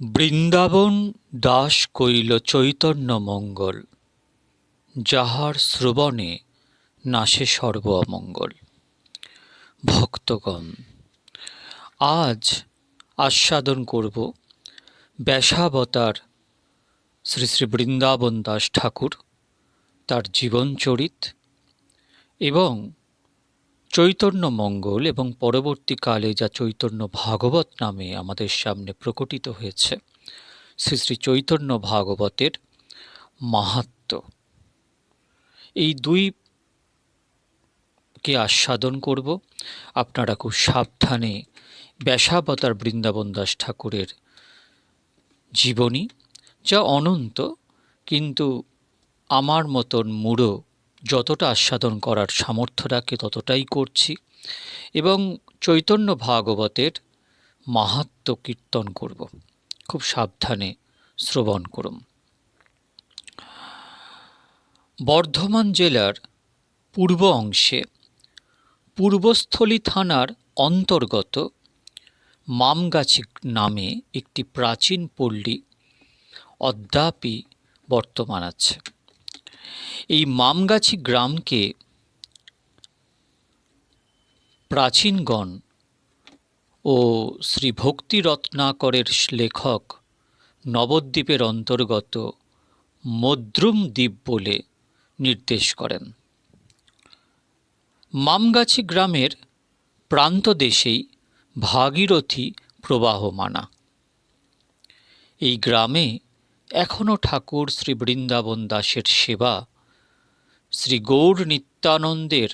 বৃন্দাবন দাস কইল চৈতন্য মঙ্গল, যাহার শ্রবণে নাশে সর্ব অমঙ্গল ভক্তগণ, আজ আস্বাদন করব ব্যাসাবতার শ্রী শ্রী বৃন্দাবন দাস ঠাকুর, তার জীবনচরিত এবং চৈতন্য মঙ্গল এবং পরবর্তীকালে যা চৈতন্য ভাগবত নামে আমাদের সামনে প্রকটিত হয়েছে, শ্রী শ্রী চৈতন্য ভাগবতের মাহাত্ম্য এই দুই কে আস্বাদন করব, আপনারা খুব সাবধানে ব্যাসাবতার বৃন্দাবন দাস ঠাকুরের জীবনী, যা অনন্ত, কিন্তু আমার মতন মূঢ় যতটা আস্বাদন করার সামর্থ্য রাখে ততটাই করছি এবং চৈতন্য ভাগবতের মাহাত্ম কীর্তন করব। খুব সাবধানে শ্রবণ করুন। বর্ধমান জেলার পূর্ব অংশে পূর্বস্থলী থানার অন্তর্গত মামগাছি নামে একটি প্রাচীন পল্লী অদ্যাপি বর্তমান আছে। এই মামগাছি গ্রামকে প্রাচীনগণ ও শ্রী ভক্তি রত্নাকরের লেখক নবদ্বীপের অন্তর্গত মদ্রুম দ্বীপ বলে নির্দেশ করেন। মামগাছি গ্রামের প্রান্তদেশেই ভাগীরথী প্রবাহমানা। এই গ্রামে এখনও ঠাকুর শ্রী বৃন্দাবন দাসের সেবা, শ্রী গৌর নিত্যানন্দের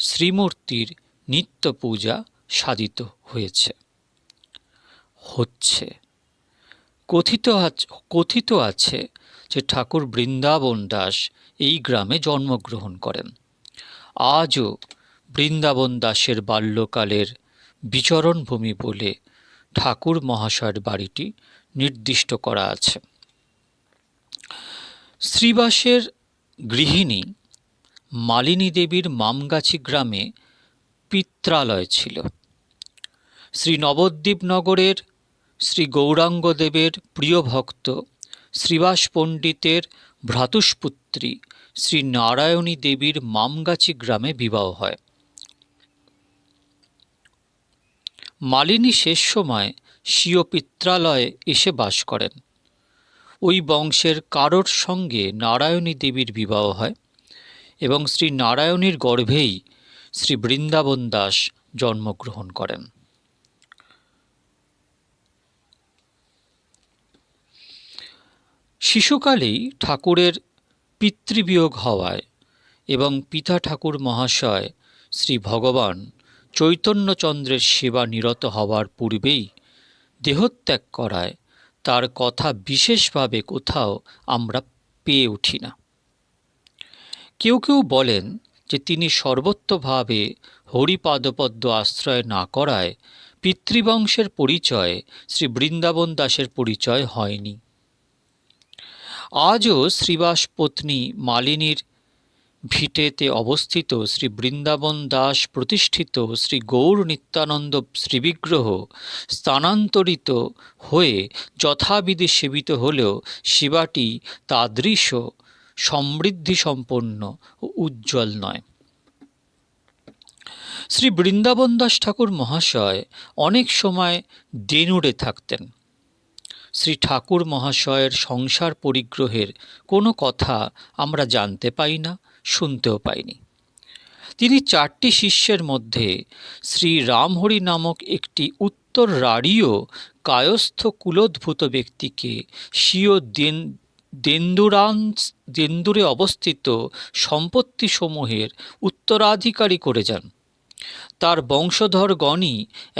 শ্রীমূর্তির নিত্য পূজা সাধিত হয়েছে। হচ্ছে। কথিত কথিত আছে যে ঠাকুর বৃন্দাবন দাস এই গ্রামে জন্মগ্রহণ করেন। আজও বৃন্দাবন দাসের বাল্যকালের বিচরণভূমি বলে ঠাকুর মহাশয়ের বাড়িটি নির্দিষ্ট করা আছে। শ্রীবাসের গৃহিণী মালিনী দেবীর মামগাছি গ্রামে পিত্রালয় ছিল। শ্রী নবদ্বীপ নগরের শ্রী গৌরাঙ্গদেবের প্রিয় ভক্ত শ্রীবাস পণ্ডিতের ভ্রাতুষ্পুত্রী শ্রী নারায়ণী দেবীর মামগাছি গ্রামে বিবাহ হয়। মালিনী শেষ সময় স্বীয় পিত্রালয়ে এসে বাস করেন। ওই বংশের কারোর সঙ্গে নারায়ণী দেবীর বিবাহ হয় এবং শ্রী নারায়ণীর গর্ভেই শ্রী বৃন্দাবন দাস জন্মগ্রহণ করেন। শিশুকালেই ঠাকুরের পিতৃবিয়োগ হওয়ায় এবং পিতা ঠাকুর মহাশয় শ্রী ভগবান চৈতন্যচন্দ্রের সেবা নিরত হওয়ার পূর্বেই দেহত্যাগ করায় তার কথা বিশেষভাবে কোথাও আমরা পেয়ে উঠি না। কেউ কেউ বলেন যে তিনি সর্বত্রভাবে হরিপাদপদ্ম আশ্রয় না করায় পিতৃবংশের পরিচয় শ্রী বৃন্দাবন দাসের পরিচয় হয়নি। আজও শ্রীবাস পত্নী মালিনীর ভিটেতে অবস্থিত শ্রী বৃন্দাবন দাস প্রতিষ্ঠিত শ্রী গৌর নিত্যানন্দ শ্রীবিগ্রহ স্থানান্তরিত হয়ে যথাবিধি সেবিত হলেও সেবাটি তাদৃশ সমৃদ্ধি সম্পন্ন ও উজ্জ্বল নয়। শ্রী বৃন্দাবন দাস ঠাকুর মহাশয় অনেক সময় দেনুড়ে থাকতেন। শ্রী ঠাকুর মহাশয়ের সংসার পরিগ্রহের কোনো কথা আমরা জানতে পাই না। শুনতেও পাইনি। তিনি চারটি শিষ্যের মধ্যে শ্রী রামহরি নামক একটি উত্তর রাড়ীয় কায়স্থ কুলোদ্ভূত ব্যক্তিকে স্বীয় দেন দেন্দুরাংশ দেন্দুরে অবস্থিত সম্পত্তিসমূহের উত্তরাধিকারী করে যান। তার বংশধরগণই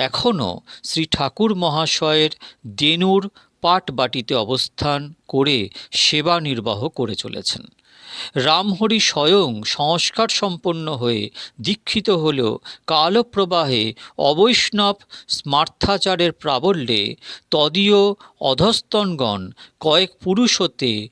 এখনও শ্রী ঠাকুর মহাশয়ের দেনুর পাটবাটিতে অবস্থান করে সেবা নির্বাহ করে চলেছেন। রামহরি স্বয়ং সংস্কার সম্পন্ন হয়ে দীক্ষিত হল কালপ্রবাহে অবৈষ্ণব স্মার্থাচারের প্রাবল্যে তদীয় অধস্তনগণ কয়েক পুরুষ হতে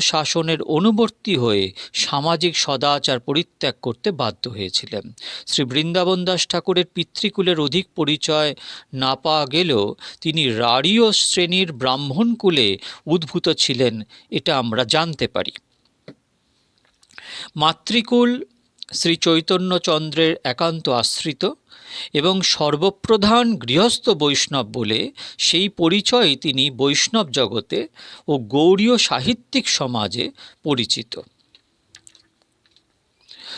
শাসনের অনুবর্তী হয়ে সামাজিক সদাচার পরিত্যাগ করতে বাধ্য হয়েছিলেন। শ্রী বৃন্দাবন দাস ঠাকুরের পিতৃকুলের অধিক পরিচয় না পাওয়া গেলেও তিনি রাড়ীয় শ্রেণির ব্রাহ্মণকুলে উদ্ভূত ছিলেন, এটা আমরা জানতে পারি। মাতৃকুল শ্রী চৈতন্যচন্দ্রের একান্ত আশ্রিত এবং সর্বপ্রধান গৃহস্থ বৈষ্ণব বলে সেই পরিচয় তিনি বৈষ্ণব জগতে ও গৌড়ীয় সাহিত্যিক সমাজে পরিচিত।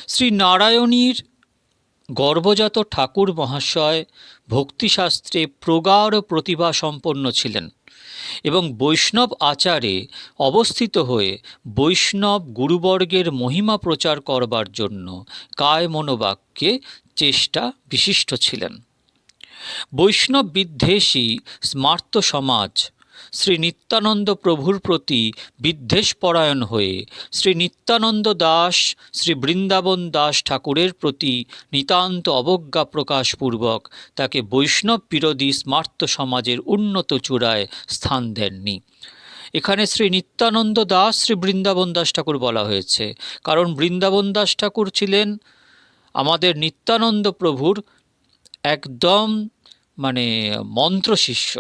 শ্রী নারায়ণীর গর্ভজাত ঠাকুর মহাশয় ভক্তিশাস্ত্রে প্রগাঢ় প্রতিভা সম্পন্ন ছিলেন। এবং বৈষ্ণব আচারে অবস্থিত হয়ে বৈষ্ণব গুরুবর্গের মহিমা প্রচার করবার জন্য কায় মনোবাক্যে চেষ্টা বিশিষ্ট ছিলেন। বৈষ্ণব বিদ্বেষী স্মার্ত সমাজ শ্রী নিত্যানন্দ প্রভুর প্রতি বিদ্বেষপরায়ণ হয়ে, শ্রী নিত্যানন্দ দাস, শ্রী বৃন্দাবন দাস ঠাকুরের প্রতি নিতান্ত অবজ্ঞা প্রকাশপূর্বক তাকে বৈষ্ণব বিরোধী স্মার্ত সমাজের উন্নত চূড়ায় স্থান দেননি। এখানে শ্রী নিত্যানন্দ দাস, শ্রী বৃন্দাবন দাস ঠাকুর বলা হয়েছে। কারণ বৃন্দাবন দাস ঠাকুর ছিলেন আমাদের নিত্যানন্দ প্রভুর একদম মানে মন্ত্র শিষ্য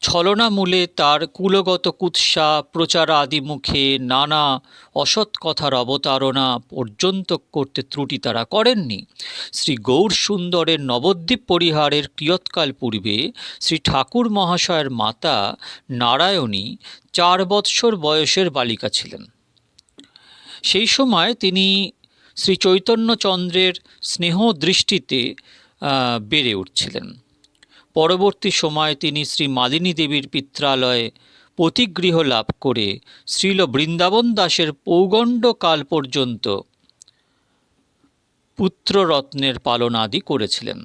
ছলনামূলে তার কুলগত কুৎসা প্রচার আদি মুখে নানা অসৎ কথার অবতারণা পর্যন্ত করতে ত্রুটি তারা করেননি। শ্রী গৌর সুন্দরের নবদ্বীপ পরিহারের কিয়ৎকাল পূর্বে শ্রী ঠাকুর মহাশয়ের মাতা নারায়ণী চার বৎসর বয়সের বালিকা ছিলেন। সেই সময় তিনি শ্রী চৈতন্যচন্দ্রের স্নেহ দৃষ্টিতে বেড়ে উঠছিলেন। পরবর্তী সময়ে তিনি শ্রী মালিনী দেবীর পিত্রালয়ে পতিগৃহ লাভ করে শ্রীল বৃন্দাবন দাসের পৌগণ্ড কাল পর্যন্ত পুত্ররত্নের পালন আদি করেছিলেন।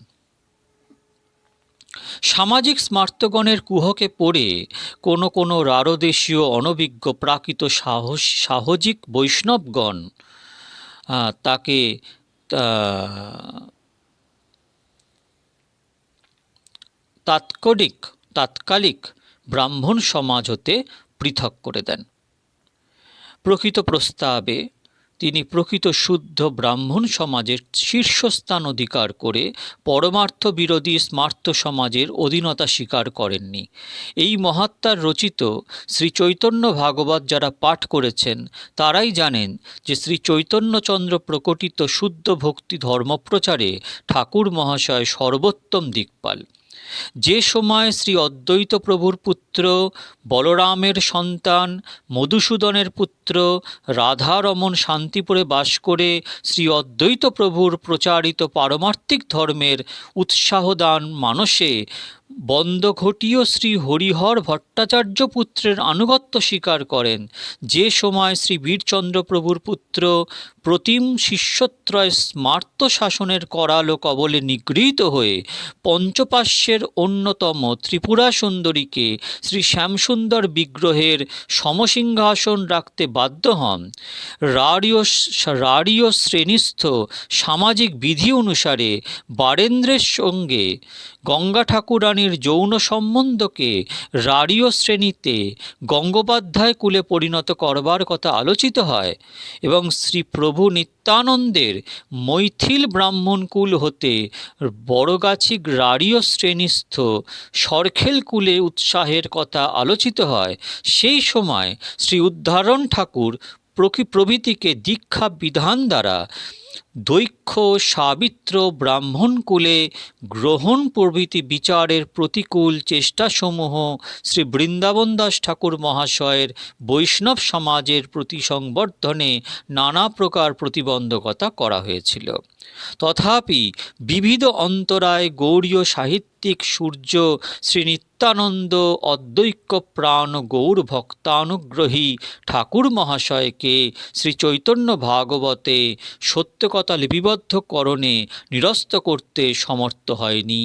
সামাজিক স্মার্তগণের কুহকে পড়ে কোনো কোনো রারদেশীয় অনভিজ্ঞ প্রাকৃত সাহস সাহজিক বৈষ্ণবগণ তাকে তাৎক্ষণিক তাৎকালিক ব্রাহ্মণ সমাজ হতে পৃথক করে দেন। প্রকৃত প্রস্তাবে তিনি প্রকৃত শুদ্ধ ব্রাহ্মণ সমাজের শীর্ষস্থান অধিকার করে পরমার্থ বিরোধী স্মার্ত সমাজের অধীনতা স্বীকার করেননি। এই মহাত্মার রচিত শ্রী চৈতন্য ভাগবত যারা পাঠ করেছেন, তারাই জানেন যে শ্রী চৈতন্যচন্দ্র প্রকটিত শুদ্ধ ভক্তি ধর্মপ্রচারে ঠাকুর মহাশয় সর্বোত্তম দিকপাল। যে সময় শ্রী অদ্বৈত প্রভুর পুত্র বলরামের সন্তান মধুসূদনের পুত্র রাধারমন শান্তিপুরে বাস করে শ্রী অদ্বৈত প্রভুর প্রচারিত পারমার্থিক ধর্মের উৎসাহদান মানসে। বন্দঘটীয় শ্রী হরিহর ভট্টাচার্য পুত্রের আনুগত্য স্বীকার করেন। যে সময় শ্রী বীরচন্দ্র প্রভুর পুত্র প্রতিম শিষ্যত্রয় স্মার্ত শাসনের করালো কবলে নিগৃহীত হয়ে পঞ্চপাস্যের অন্যতম ত্রিপুরা সুন্দরীকে শ্রী শ্যামসুন্দর বিগ্রহের সমসিংহাসন রাখতে বাধ্য হন। রাড়ীয় রাড়ীয় শ্রেণীস্থ সামাজিক বিধি অনুসারে বারেন্দ্রের সঙ্গে গঙ্গা ঠাকুরানীর যৌন সম্বন্ধকে রাড়ীয় শ্রেণীতে গঙ্গোপাধ্যায় কুলে পরিণত করবার কথা আলোচিত হয় এবং শ্রী প্রভু নিত্যানন্দের মৈথিল ব্রাহ্মণকুল হতে বড়গাছি রাড়ীয় শ্রেণীস্থ সরখেল কুলে উৎসাহের কথা আলোচিত হয়। সেই সময় শ্রী উদ্ধারণ ঠাকুর প্রভৃতিকে দীক্ষা বিধান দ্বারা দৈক্ষ সাবিত্র ব্রাহ্মণকুলে গ্রহণ প্রভৃতি বিচারের প্রতিকূল চেষ্টাসমূহ শ্রী বৃন্দাবন দাস ঠাকুর মহাশয়ের বৈষ্ণব সমাজের প্রতি সংবর্ধনে নানা প্রকার প্রতিবন্ধকতা করা হয়েছিল। তথাপি বিবিধ অন্তরায় গৌরীয় সাহিত্যিক সূর্য শ্রী নিত্যানন্দ অদ্বৈক্য প্রাণ গৌর ভক্তানুগ্রহী ঠাকুর মহাশয়কে শ্রী চৈতন্য ভাগবতে সত্যকথা লিপিবদ্ধকরণে নিরস্ত করতে সমর্থ হয়নি।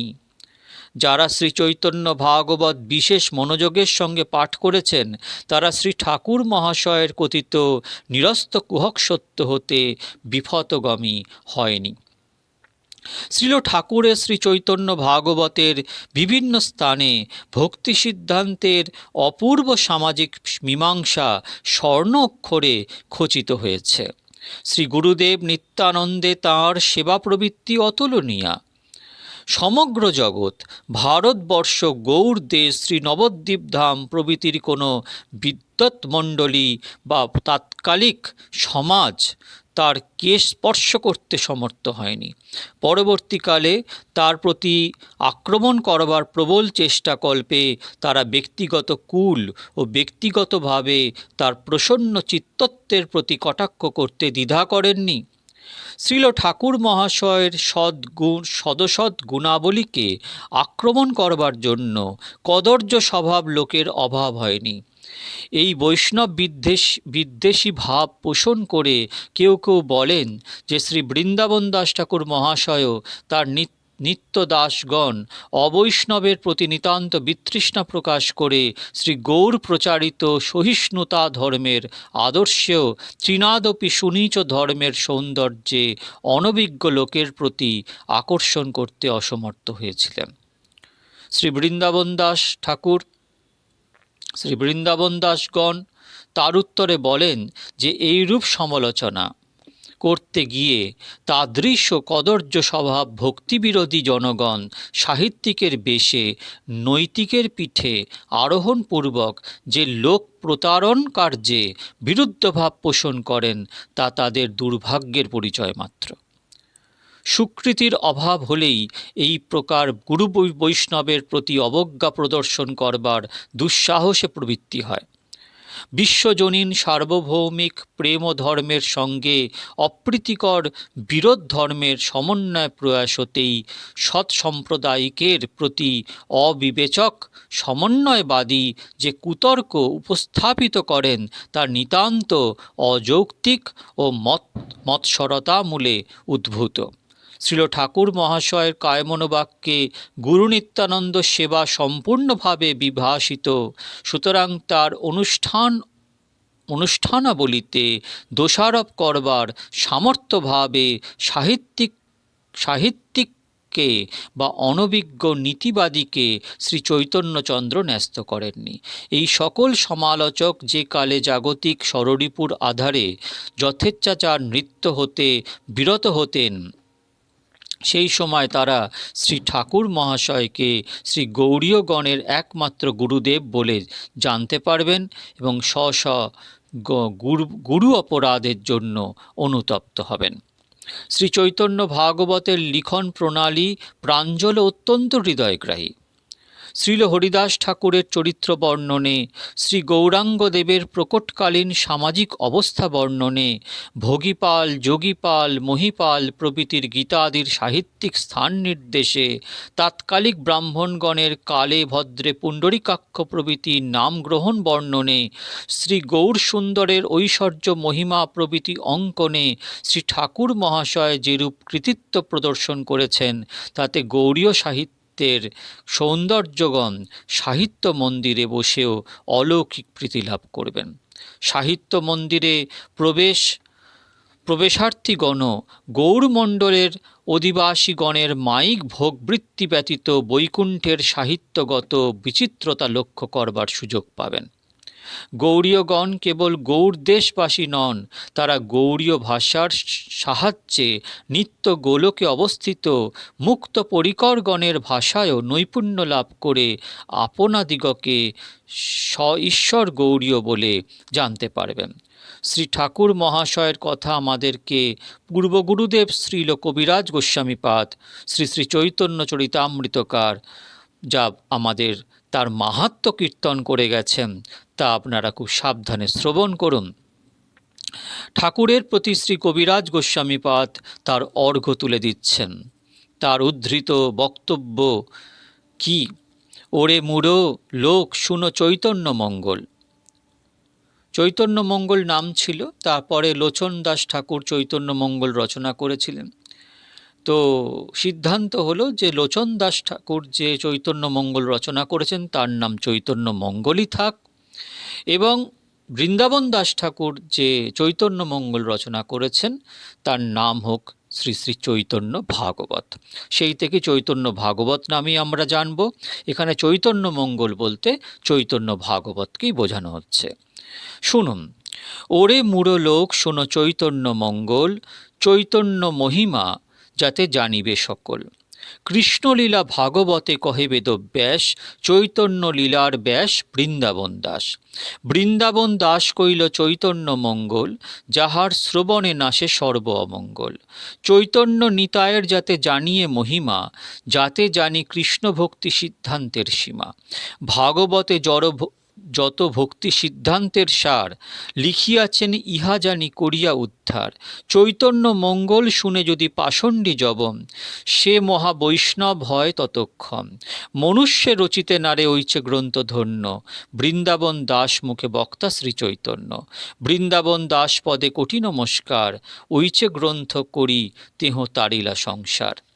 যারা শ্রী চৈতন্য ভাগবত বিশেষ মনোযোগের সঙ্গে পাঠ করেছেন, তারা শ্রী ঠাকুর মহাশয়ের কথিত নিরস্ত কুহক সত্য হতে বিফতগমী হয়নি। শ্রীল ঠাকুরের শ্রী চৈতন্য ভাগবতের বিভিন্ন স্থানে ভক্তি সিদ্ধান্তের অপূর্ব সামাজিক মীমাংসা স্বর্ণ অক্ষরে খচিত হয়েছে। শ্রী গুরুদেব নিত্যানন্দে তাঁর সেবা প্রবৃত্তি অতুলনীয়া। সমগ্র জগৎ, ভারতবর্ষ গৌর দেশ শ্রী নবদ্বীপ ধাম প্রভৃতির কোনো বিদ্যৎ মণ্ডলী বা তাৎকালিক সমাজ তার কেশ স্পর্শ করতে সমর্থ হয়নি। পরবর্তীকালে তার প্রতি আক্রমণ করবার প্রবল চেষ্টা কল্পে তারা ব্যক্তিগত কুল ও ব্যক্তিগতভাবে তার প্রসন্ন চিত্তত্বের প্রতি কটাক্ষ করতে দ্বিধা করেননি। শ্রীল ঠাকুর মহাশয়ের সদ্গুণ, সদসৎ গুণাবলীকে আক্রমণ করবার জন্য কদর্য স্বভাব লোকের অভাব হয়নি। এই বৈষ্ণব বিদ্বেষ, বিদ্বেষী ভাব পোষণ করে কেউ কেউ বলেন যে শ্রী বৃন্দাবন দাস ঠাকুর মহাশয়ও তার নিত্য নিত্য দাসগণ অবৈষ্ণবের প্রতি নিতান্ত বিতৃষ্ণা প্রকাশ করে শ্রী গৌর প্রচারিত সহিষ্ণুতা ধর্মের আদর্শেও তৃণাদপি সুনীচ ধর্মের সৌন্দর্যে অনভিজ্ঞ লোকের প্রতি আকর্ষণ করতে অসমর্থ হয়েছিলেন। শ্রী বৃন্দাবন দাস ঠাকুর শ্রী বৃন্দাবন দাসগণ তার উত্তরে বলেন যে, এইরূপ সমালোচনা করতে গিয়ে তাদৃশ্য কদর্য স্বভাব ভক্তিবিরোধী জনগণ সাহিত্যিকের বেশে, নৈতিকের পিঠে আরোহণপূর্বক যে লোক প্রতারণ কার্যে বিরুদ্ধভাব পোষণ করেন, তা তাদের দুর্ভাগ্যের পরিচয় মাত্র। সুকৃতির অভাব হলেই এই প্রকার গুরু বৈষ্ণবের প্রতি অবজ্ঞা প্রদর্শন করবার দুঃসাহসে প্রবৃত্তি হয়। বিশ্বজনীন সার্বভৌমিক প্রেম ধর্মের সঙ্গে অপ্রীতিকর বিরোধ ধর্মের সমন্বয় প্রয়াস হতেই সৎসম্প্রদায়িকের প্রতি অবিবেচক, সমন্বয়বাদী যে কুতর্ক উপস্থাপিত করেন তা নিতান্ত অযৌক্তিক ও মত, মৎসরতামূলে উদ্ভূত। শ্রীল ঠাকুর মহাশয়ের কায়মনোবাক্যে গুরু নিত্যানন্দ সেবা সম্পূর্ণভাবে বিভাসিত সুতরাং তার অনুষ্ঠান, অনুষ্ঠানাবলিতে দোষারোপ করবার সামর্থ্যভাবে সাহিত্যিক, সাহিত্যিককে বা অনভিজ্ঞ নীতিবাদীকে শ্রী চৈতন্যচন্দ্র ন্যস্ত করেননি। এই সকল সমালোচক যে কালে জাগতিক সররিপুর আধারে যথেচ্ছাচার নৃত্য হতে বিরত হতেন সেই সময় তারা শ্রী ঠাকুর মহাশয়কে শ্রী গৌরীয়গণের একমাত্র গুরুদেব বলে জানতে পারবেন এবং স্ব স্ব গুরু গুরু অপরাধের জন্য অনুতপ্ত হবেন। শ্রী চৈতন্য ভাগবতের লিখন প্রণালী প্রাঞ্জল অত্যন্ত হৃদয়গ্রাহী। শ্রীল হরিদাস ঠাকুরের চরিত্র বর্ণনে, শ্রী গৌরাঙ্গদেবের প্রকটকালীন সামাজিক অবস্থা বর্ণনে, ভোগীপাল, যোগীপাল, মহিপাল প্রভৃতির গীতাদির সাহিত্যিক স্থান নির্দেশে, তাৎকালিক ব্রাহ্মণগণের কালে ভদ্রে পুণ্ডরিকাক্ষ প্রভৃতি নাম গ্রহণ বর্ণনে, শ্রী গৌর সুন্দরের ঐশ্বর্য মহিমা প্রভৃতি অঙ্কনে, শ্রী ঠাকুর মহাশয় যেরূপ কৃতিত্ব প্রদর্শন করেছেন, তাতে গৌরীয় সাহিত্য সাহিত্যের সৌন্দর্যগণ সাহিত্য মন্দিরে বসেও অলৌকিক প্রীতি লাভ করবেন। সাহিত্য মন্দিরে প্রবেশ প্রবেশার্থীগণ গৌরমণ্ডলের অধিবাসীগণের মাইক ভোগবৃত্তি ব্যতীত বৈকুণ্ঠের সাহিত্যগত বিচিত্রতা লক্ষ্য করবার সুযোগ পাবেন। গৌরীয়গণ কেবল গৌর দেশবাসী নন, তারা গৌরীয় ভাষার সাহায্যে নিত্য গোলকে অবস্থিত মুক্ত পরিকরগণের ভাষায়ও নৈপুণ্য লাভ করে আপনাদিগকে স ঈশ্বর গৌরীয় বলে জানতে পারবেন। শ্রী ঠাকুর মহাশয়ের কথা আমাদেরকে পূর্বগুরুদেব শ্রীল কবিরাজ গোস্বামীপাদ শ্রী শ্রী চৈতন্য চরিতামৃতকার, যা আমাদের তার মাহাত্ম কীর্তন করে গেছেন তা আপনারা খুব সাবধানে শ্রবণ করুন। ঠাকুরের প্রতি শ্রী কবিরাজ গোস্বামীপাদ তার অর্ঘ্য তুলে দিচ্ছেন। তার উদ্ধৃত বক্তব্য কি? ওরে মুড়ো, লোক, শুনো চৈতন্য মঙ্গল। চৈতন্য মঙ্গল নাম ছিল, তারপরে লোচন দাস ঠাকুর চৈতন্য মঙ্গল রচনা করেছিলেন। তো সিদ্ধান্ত হলো যে লোচন দাস ঠাকুর যে চৈতন্য মঙ্গল রচনা করেছেন, তার নাম চৈতন্য মঙ্গলই থাক। এবং বৃন্দাবন দাস ঠাকুর যে চৈতন্য মঙ্গল রচনা করেছেন, তার নাম হোক শ্রী শ্রী চৈতন্য ভাগবত। সেই থেকে চৈতন্য ভাগবত নামেই আমরা জানব। এখানে চৈতন্য মঙ্গল বলতে চৈতন্য ভাগবতকেই বোঝানো হচ্ছে। শুনুন, ওরে লোক শোনো চৈতন্য মঙ্গল, চৈতন্য মহিমা, যাতে জানিবে সকল। কৃষ্ণলীলা ভাগবতে কহে বেদব্যাস, চৈতন্য লীলার ব্যাস বৃন্দাবন দাস। বৃন্দাবন দাস কইল চৈতন্য মঙ্গল, যাহার শ্রবণে নাশে সর্ব অমঙ্গল। চৈতন্য নিতায়ের যাতে জানিয়ে মহিমা, যাতে জানি কৃষ্ণ ভক্তি সিদ্ধান্তের সীমা। ভাগবতে জড় যত ভক্তি সিদ্ধান্তের সার, লিখিয়াছেন ইহা জানি করিয়া উদ্ধার। চৈতন্য মঙ্গল শুনে যদি পাষণ্ডী জবম, সে মহা বৈষ্ণব হয় ততক্ষণ। মনুষ্যে রচিতে নারে ঐছে গ্রন্থ ধন্য বৃন্দাবন দাস মুখে বক্তা শ্রী চৈতন্য। বৃন্দাবন দাস পদে কোটি নমস্কার, ঐছে গ্রন্থ করি, তেহ তারিলা সংসার।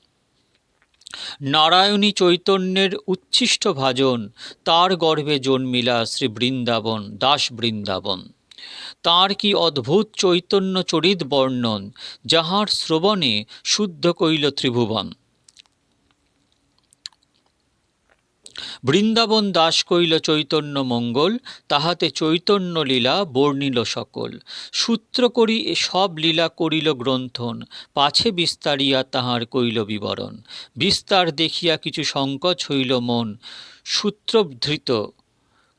নারায়ণী চৈতন্যের উচ্ছিষ্ট ভাজন, তার গর্ভে জন্মিলা শ্রী বৃন্দাবন, দাস বৃন্দাবন। তার কি অদ্ভুত চৈতন্য চরিত বর্ণন, যাহার শ্রবণে শুদ্ধ কইল ত্রিভুবন। বৃন্দাবন দাস কইল চৈতন্য মঙ্গল, তাহাতে চৈতন্য লীলা বর্ণিল সকল। সূত্র করি সব লীলা করিল গ্রন্থন, পাছে বিস্তারিয়া তাহার কইল বিবরণ। বিস্তার দেখিয়া কিছু সংকোচ হইল মন সূত্রধৃত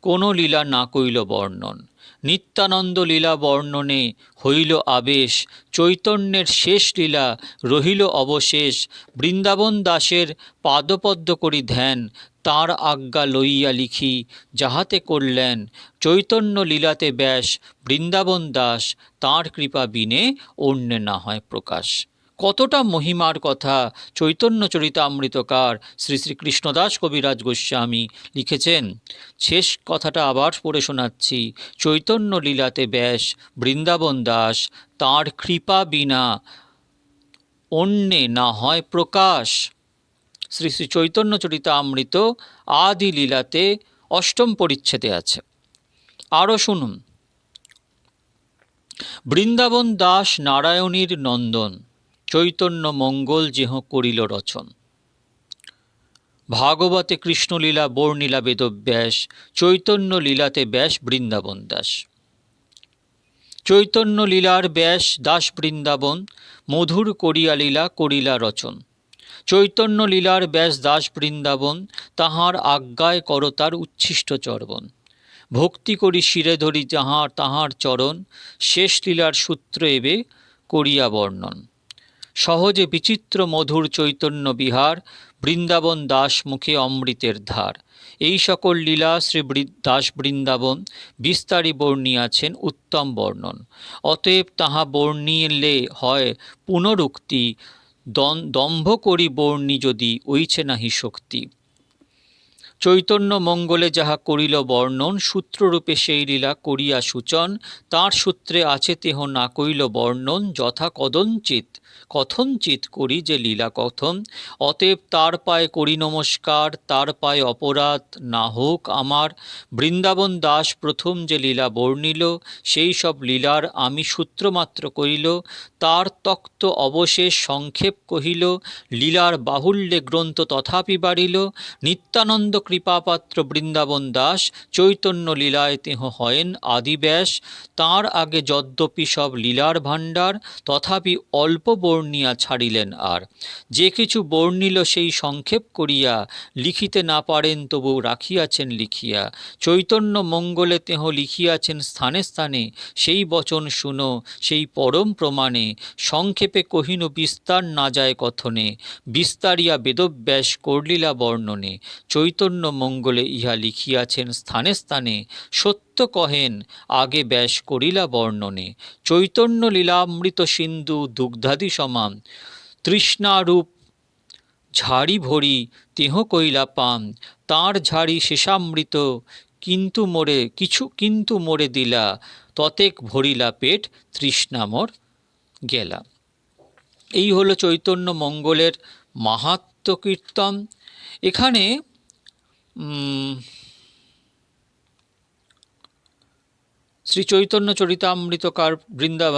কোন লীলা না কইল বর্ণন। নিত্যানন্দ লীলা বর্ণনে হইল আবেশ, চৈতন্যের শেষ লীলা রহিল অবশেষ। বৃন্দাবন দাসের পাদপদ্ম করি ধ্যান তার আজ্ঞা লইয়া লিখি, যাহাতে করলেন চৈতন্য লীলাতে ব্যাস, বৃন্দাবন দাস, তাঁর কৃপা বিনে অন্যে না হয় প্রকাশ। কতটা মহিমার কথা চৈতন্য চরিতামৃতকার শ্রী শ্রী কৃষ্ণদাস কবিরাজ গোস্বামী লিখেছেন। শেষ কথাটা আবার পড়ে শোনাচ্ছি, চৈতন্য লীলাতে ব্যাস, বৃন্দাবন দাস, তাঁর কৃপা বিনা অন্যে না হয় প্রকাশ। শ্রী শ্রী চৈতন্য চরিতামৃত আদি লীলাতে অষ্টম পরিচ্ছেদে আছে। আরও শুনুন। বৃন্দাবন দাস নারায়ণীর নন্দন, চৈতন্য মঙ্গল যেহ করিল রচন। ভাগবতে কৃষ্ণলীলা বর্ণীলা বেদব্যাস, চৈতন্য লীলাতে ব্যাস বৃন্দাবন দাস। চৈতন্য লীলার ব্যাস দাস বৃন্দাবন, মধুর করিয়া লীলা করিলা রচন। চৈতন্য লীলার ব্যাস দাস বৃন্দাবন, তাহার আজ্ঞায় করতার উচ্ছিষ্ট চর্বণ ভক্তি করি শিরে ধরি যাহার তাহার চরণ, শেষ লীলার সূত্র এবে করিয়া বর্ণন। সহজে বিচিত্র মধুর চৈতন্য বিহার, বৃন্দাবন দাস মুখে অমৃতের ধার। এই সকল লীলা শ্রী দাস বৃন্দাবন বিস্তারি বর্ণিয়াছেন উত্তম বর্ণন। অতএব তাহা বর্ণিলে হয় পুনরুক্তি দম্ভ করি বর্ণি যদি ওইছে নাহি শক্তি। চৈতন্য মঙ্গলে যাহা করিল বর্ণন, সূত্ররূপে সেই লীলা করিয়া সূচন, তার সূত্রে আছে তেহ না কইল বর্ণন, যথা কদঞ্চিত, কথঞ্চিত করি যে লীলা কথন। অতএব তার পায়ে করি নমস্কার, তার পায়ে অপরাধ না হোক আমার। বৃন্দাবন দাস প্রথম যে লীলা বর্ণিল, সেই সব লীলার আমি সূত্রমাত্র করিল। তার তক্ত অবশেষ সংক্ষেপ কহিল, লীলার বাহুল্যে গ্রন্থ তথাপি বাড়িল। নিত্যানন্দ কৃপাপাত্র বৃন্দাবন দাস, চৈতন্য লীলায় তেহ হয়েন আদিব্যাস। তাঁর আগে যদ্যপি সব লীলার ভাণ্ডার, তথাপি অল্প বর্ণিয়া ছাড়িলেন আর। যে কিছু বর্ণিল সেই সংক্ষেপ করিয়া লিখিতে না পারেন তবু রাখিয়াছেন লিখিয়া। চৈতন্য মঙ্গলে তেহ লিখিয়াছেন স্থানে স্থানে, সেই বচন শুনো, সেই পরম প্রমাণে। সংক্ষেপে কহিনু বিস্তার না যায় কথনে, বিস্তারিয়া বেদব্যাস করলীলা বর্ণনে। চৈতন্য মঙ্গলে ইহা লিখিয়াছেন স্থানে স্থানে, সত্য কহেন, আগে ব্যাস করিলা বর্ণনে। চৈতন্য লীলামৃত সিন্ধু দুগ্ধাদি সমান তৃষ্ণারূপ ঝাড়ি ভরি তেহ কইলা পান তাঁর ঝাড়ি শেষামৃত, কিন্তু মোরে, কিছু কিন্তু মোরে দিলা, ততেক ভরিলা পেট তৃষ্ণামর গেলা। এই হলো চৈতন্য মঙ্গলের মাহাত্ম কীর্তন। এখানে শ্রী চৈতন্য চরিতামৃতকার বৃন্দা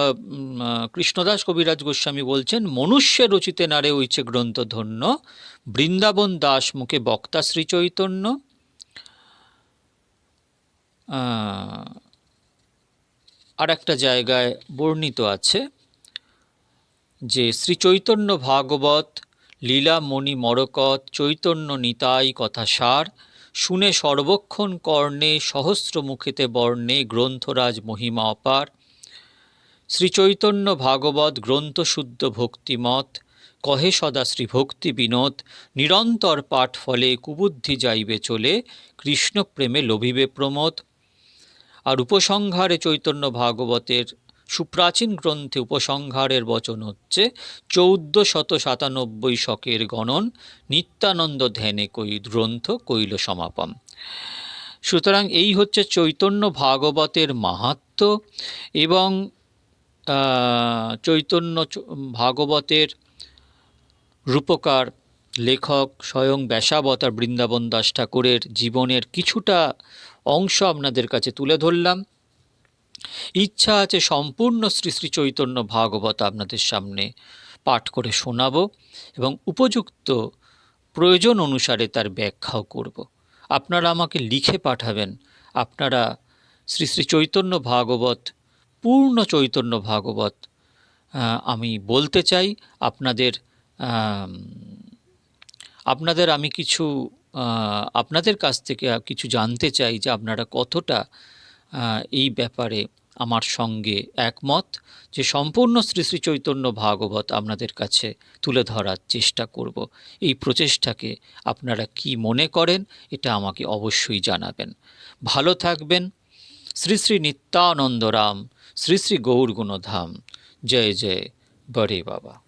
কৃষ্ণদাস কবিরাজ গোস্বামী বলছেন মনুষ্যের রচিতে নারে হইছে গ্রন্থ ধন্য বৃন্দাবন দাস মুখে বক্তা শ্রী চৈতন্য। আর একটা জায়গায় বর্ণিত আছে যে শ্রী চৈতন্য ভাগবত লীলা মণি মরকত, চৈতন্য নিতাই কথা সার, শুনে সর্বক্ষণ কর্ণে সহস্র মুখেতে বর্ণে গ্রন্থরাজ মহিমা অপার। শ্রী চৈতন্য ভাগবত গ্রন্থশুদ্ধ ভক্তিমত, কহে সদা শ্রী ভক্তি বিনোদ, নিরন্তর পাঠ ফলে কুবুদ্ধি যাইবে চলে কৃষ্ণ প্রেমে লোভিবে প্রমোদ। আর উপসংহারে চৈতন্য ভাগবতের সুপ্রাচীন গ্রন্থে উপসংহারের বচন হচ্ছে চৌদ্দ শত সাতানব্বই শকের গণন, নিত্যানন্দ ধ্যানে কই গ্রন্থ কৈল সমাপম। সুতরাং এই হচ্ছে চৈতন্য ভাগবতের মাহাত্ম এবং চৈতন্য ভাগবতের রূপকার, লেখক স্বয়ং ব্যাসাবতার বৃন্দাবন দাস ঠাকুরের জীবনের কিছুটা অংশ আপনাদের কাছে তুলে ধরলাম। ইচ্ছা আছে সম্পূর্ণ শ্রী শ্রী চৈতন্য ভাগবত আপনাদের সামনে পাঠ করে শোনাবো এবং উপযুক্ত প্রয়োজন অনুসারে তার ব্যাখ্যাও করব। আপনারা আমাকে লিখে পাঠাবেন। আপনারা শ্রী শ্রী চৈতন্য ভাগবত, পূর্ণ চৈতন্য ভাগবত আমি বলতে চাই, আপনাদের আপনাদের আমি কিছু আপনাদের কাছ থেকে কিছু জানতে চাই যে আপনারা কতটা এই ব্যাপারে আমার সঙ্গে একমত যে সম্পূর্ণ শ্রী শ্রী চৈতন্য ভাগবত আপনাদের কাছে তুলে ধরার চেষ্টা করব। এই প্রচেষ্টাকে আপনারা কি মনে করেন, এটা আমাকে অবশ্যই জানাবেন। ভালো থাকবেন। শ্রী শ্রী নিত্যানন্দ রাম শ্রী শ্রী গৌর গুণধাম জয় জয়। বরে বাবা।